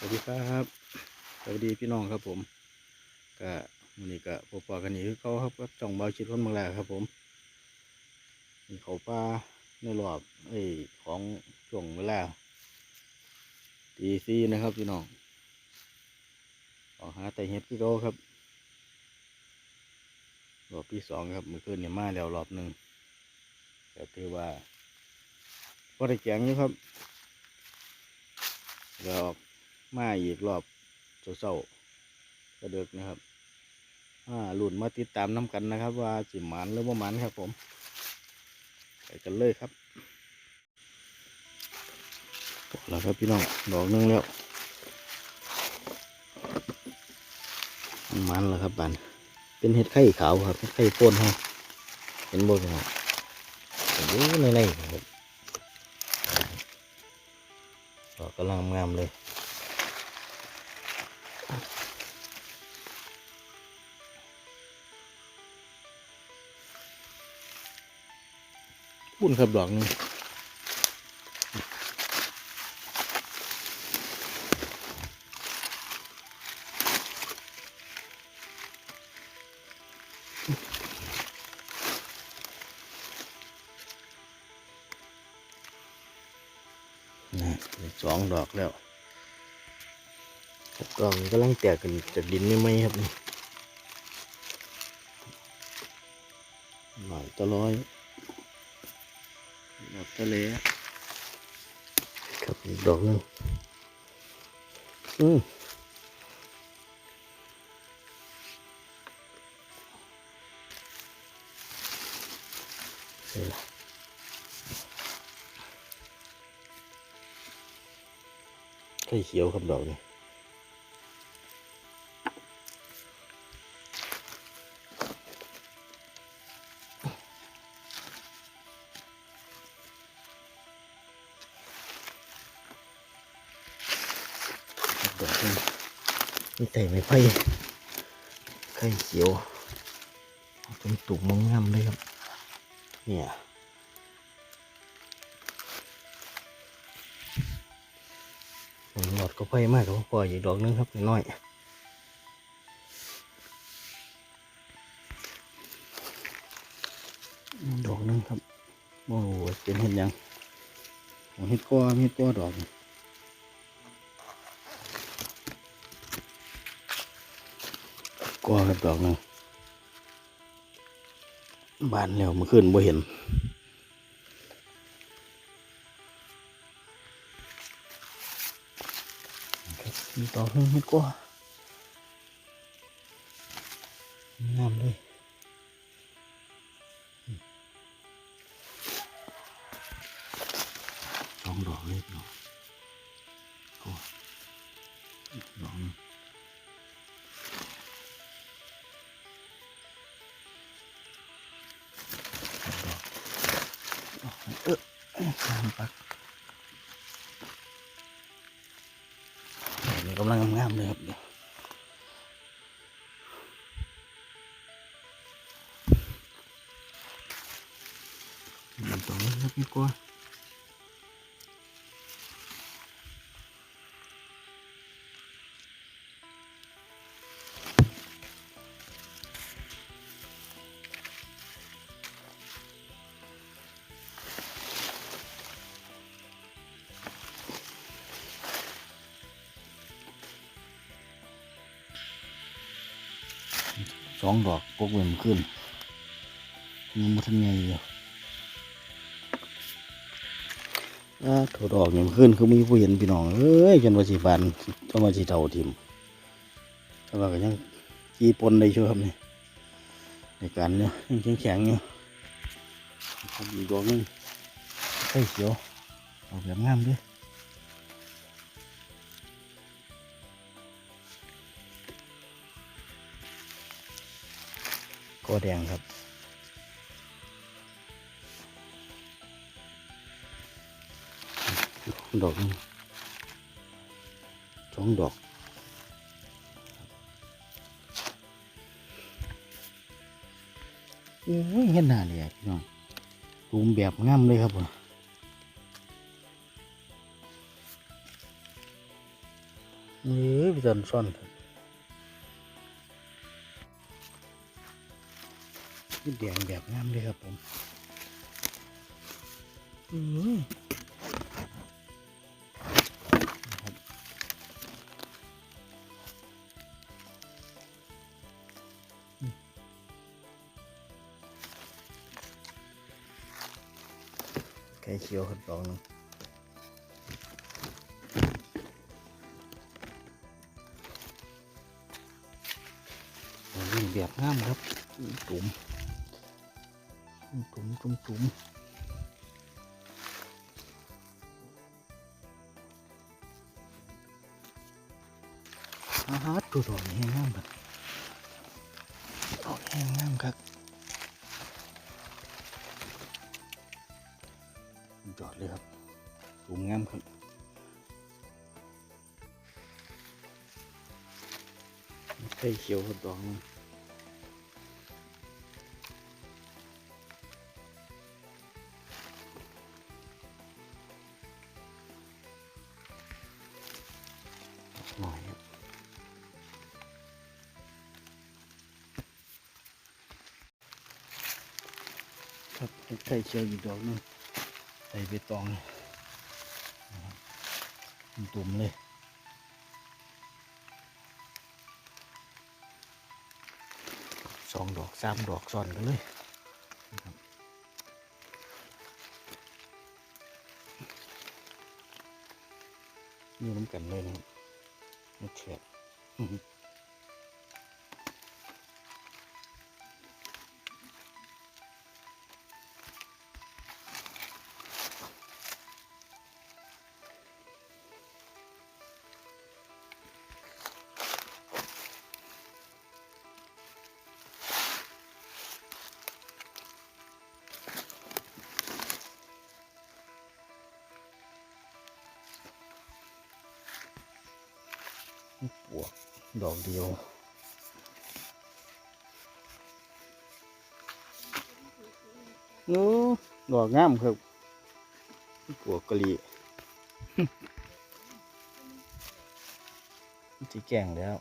สวัสดีครับ สวัสดีพี่น้องครับผมก็มื้อนี้ก็พบปะกันอีกคือเขาครับกับจ่องเบาชิดคนบางแล้วครับผมมีเขาปลาในรอบไอ้ของช่วงเวลาตีซีนะครับพี่น้องออกหาแต่เห็ดพี่โตครับรอบที่สองครับมื่อคืนเนี่ยมาแล้วรอบหนึ่งก็ถือว่าก็ได้แจงอยู่ครับแล้ว มาอีกรอบเศร้าๆกระเดึกนะครับอ่าหลุนมาติดตามน้ำกันนะครับ ว่าจิหมันหรือว่ามันครับผมไปกันเลยครับพอแล้วครับพี่น้องดอกนึงแล้วมันแล้วครับบันเป็นเห็ดไข่ขาวครับเห็ดไข่ป่นฮะเห็นบ่พี่น้องเห็นอยู่ในในครับดอกกำลังงามเลย พุ่นครับดอกหนึงนะสองดอกแล้วครับดองกำลังแตกกันจากดินไม่ไหมครับนี่หน่อยตะร้อย ดอกทะเลครับอี ข่เขียวครับดอกนี้ดอกนี้ไม่ใส่ไม่ไผ่ไข่เขียวเป็นตุ่มงามเลยครับ เนี่ยผมหลอดก็ไผ่มากครับพออีกดอกนึงครับน้อยดอกนึงครับโอ้โหเป็นเห็นยังโอ้เห็ดก้อเห็ดก้อดอกนี่ ก้อครับดอกนึงบานแล้วมื่อคืนบ่เห็นมีต่อเพิ่มไม่กลัวงามเลยสองดอกเลยเนาะโอ้อีกดอกนึง ออเออสามปักอันนี้กำลังงามๆเลยครับเดี๋ยวนี่ตรงนี้ครับพี่กลัว สองดอกกกเว้นขึ้นยังไม่ทันไงอยู่อ่าถดอกเนี่ยขึ้นคือมีผู้เห็นพี่น้องเอ้ยจนว่าสีฟันจนว่าสีเท่าทิมแต่ว่าก็ยังกีปนได้ช่วยครับนี่ในการเนี่ยยังแข็งๆอยู่ครับอีกดอกนึงไข่เขียวออกแบบงามด้วย ก็แดงครับ ดอกหนึ่งสองดอกโอ้ยเห็นหน้าเลยอะพี่น้องตูมแบบงามเลยครับผมเนี่พี่จันซ่อน ครับนี่แดงแบบงามเลยครับผมอืมไก่เขียวครับดอกหนึงแบบงามครับตุ่ม ตุ่มตุ่มตุ่มอาฮะตัวดอกนี้งามครับดอกนี้งามครับจอดเลยครับตุ่มงามครับไข่เขียวครับดอกนึ หน่อยครับครับเห็ดไข่เชียวอีกดอกหนึงใส่ใบตองนะครับตุ่มเลยสองดอกสามดอกซ้อนกันเลยอยู่น้ำกันเลยนะครับ ไม่เปวกดอกเดียวโอ้ดอกงามครับปวกกะหรี่ที่แก่งแล้ว